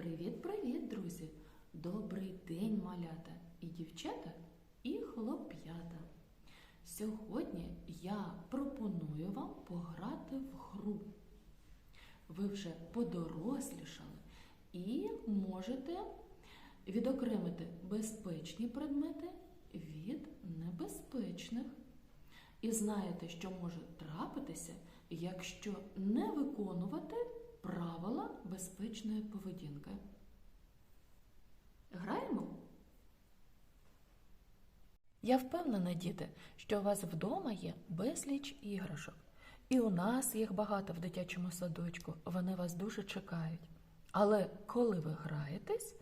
Привіт-привіт, друзі! Добрий день, малята і дівчата, і хлоп'ята. Сьогодні я пропоную вам пограти в гру. Ви вже подорослішали і можете відокремити безпечні предмети від небезпечних. І знаєте, що може трапитися, якщо не виконувати правила безпечної поведінки. Граємо? Я впевнена, діти, що у вас вдома є безліч іграшок. І у нас їх багато в дитячому садочку, вони вас дуже чекають. Але коли ви граєтесь,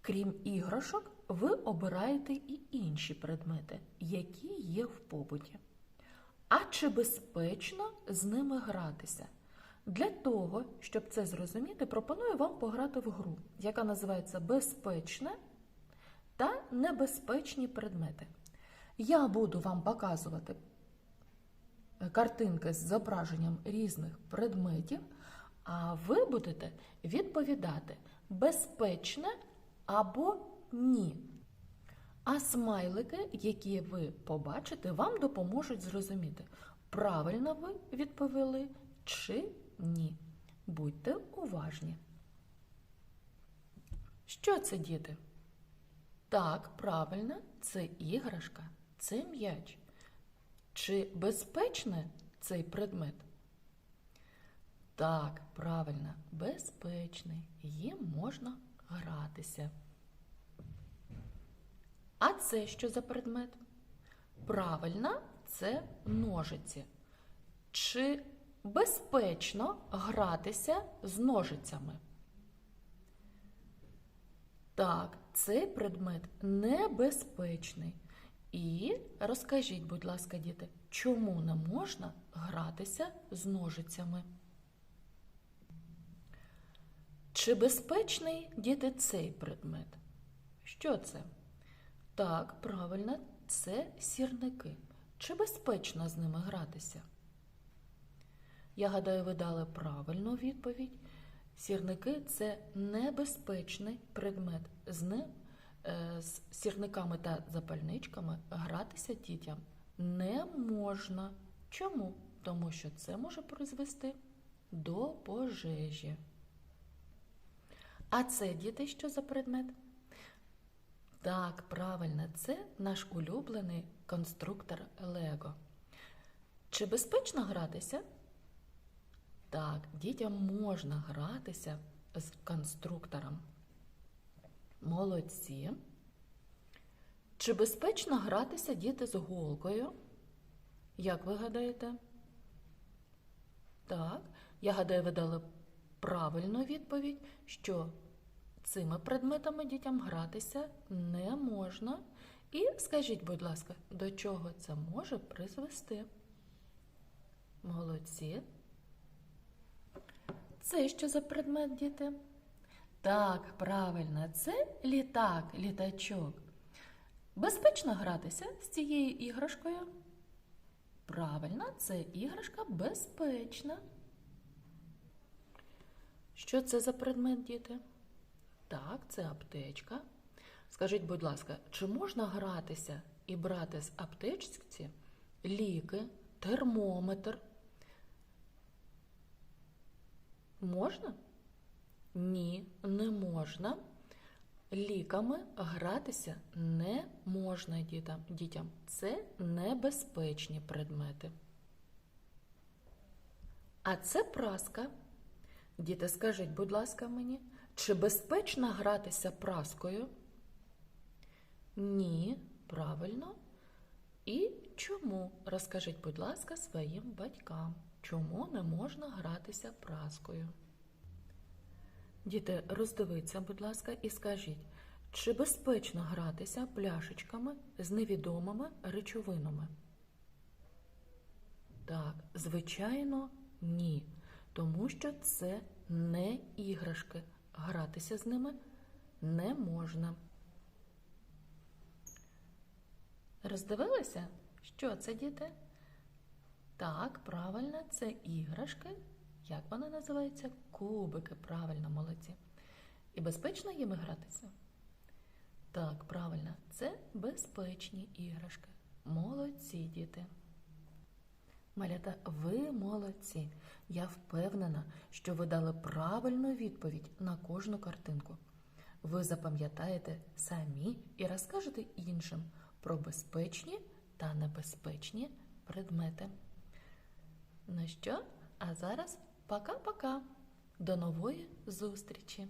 крім іграшок, ви обираєте і інші предмети, які є в побуті. А чи безпечно з ними гратися? Для того, щоб це зрозуміти, пропоную вам пограти в гру, яка називається Безпечне та небезпечні предмети. Я буду вам показувати картинки з зображенням різних предметів, а ви будете відповідати безпечне або ні. А смайлики, які ви побачите, вам допоможуть зрозуміти, правильно ви відповіли чи ні. Будьте уважні. Що це, діти? Так, правильно, це іграшка, це м'яч. Чи безпечний цей предмет? Так, правильно, безпечний. Їм можна гратися. А це що за предмет? Правильно, це ножиці. Чи безпечно гратися з ножицями? Так, цей предмет небезпечний. І розкажіть, будь ласка, діти, чому не можна гратися з ножицями? Чи безпечний діти цей предмет? Що це? Так, правильно, це сірники. Чи безпечно з ними гратися? Я гадаю, ви дали правильну відповідь. Сірники це небезпечний предмет. З ним, е, з сірниками та запальничками гратися дітям не можна. Чому? Тому що це може призвести до пожежі. А це, діти, що за предмет? Так, правильно, це наш улюблений конструктор Лего. Чи безпечно гратися? Так, дітям можна гратися з конструктором. Молодці. Чи безпечно гратися діти з голкою? Як ви гадаєте? Так, я гадаю, ви дали правильну відповідь, що цими предметами дітям гратися не можна. І скажіть, будь ласка, до чого це може призвести? Молодці. Це що за предмет, діти? Так, правильно, це літак, літачок. Безпечно гратися з цією іграшкою? Правильно, це іграшка безпечна. Що це за предмет, діти? Так, це аптечка. Скажіть, будь ласка, чи можна гратися і брати з аптечці ліки, термометр? Можна? Ні, не можна. Ліками гратися не можна дітям. Це небезпечні предмети. А це праска. Діти, скажіть, будь ласка, мені, чи безпечно гратися праскою? Ні, правильно. І чому? Розкажіть, будь ласка, своїм батькам, чому не можна гратися праскою? Діти, роздивіться, будь ласка, і скажіть, чи безпечно гратися пляшечками з невідомими речовинами? Так, звичайно, ні. Тому що це не іграшки. Гратися з ними не можна. Роздивилися? Що це, діти? Так, правильно, це іграшки. Як вони називаються? Кубики, правильно, молодці. І безпечно їми гратися? Так, правильно, це безпечні іграшки. Молодці, діти. Малята, ви молодці. Я впевнена, що ви дали правильну відповідь на кожну картинку. Ви запам'ятаєте самі і розкажете іншим про безпечні та небезпечні предмети. Ну що, а зараз пока-пока. До нової зустрічі!